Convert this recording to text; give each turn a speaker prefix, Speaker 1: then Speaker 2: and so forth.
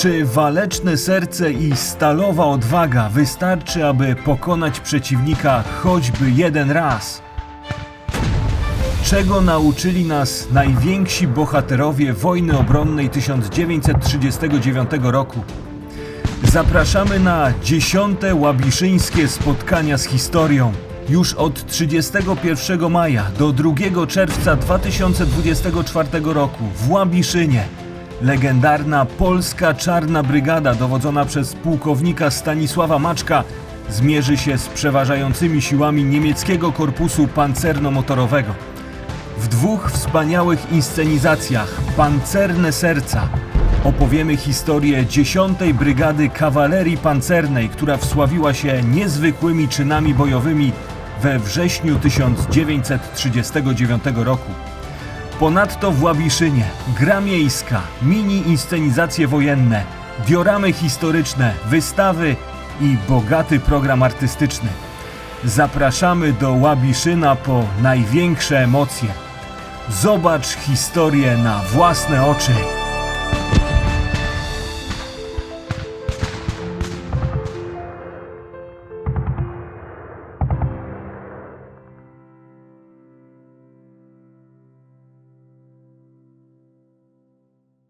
Speaker 1: Czy waleczne serce i stalowa odwaga wystarczy, aby pokonać przeciwnika choćby jeden raz? Czego nauczyli nas najwięksi bohaterowie wojny obronnej 1939 roku? Zapraszamy na dziesiąte łabiszyńskie spotkania z historią. Już od 31 maja do 2 czerwca 2024 roku w Łabiszynie legendarna polska czarna brygada dowodzona przez pułkownika Stanisława Maczka zmierzy się z przeważającymi siłami niemieckiego korpusu pancerno-motorowego. W dwóch wspaniałych inscenizacjach Pancerne Serca opowiemy historię 10. Brygady Kawalerii Pancernej, która wsławiła się niezwykłymi czynami bojowymi we wrześniu 1939 roku. Ponadto w Łabiszynie gra miejska, mini inscenizacje wojenne, dioramy historyczne, wystawy i bogaty program artystyczny. Zapraszamy do Łabiszyna po największe emocje. Zobacz historię na własne oczy.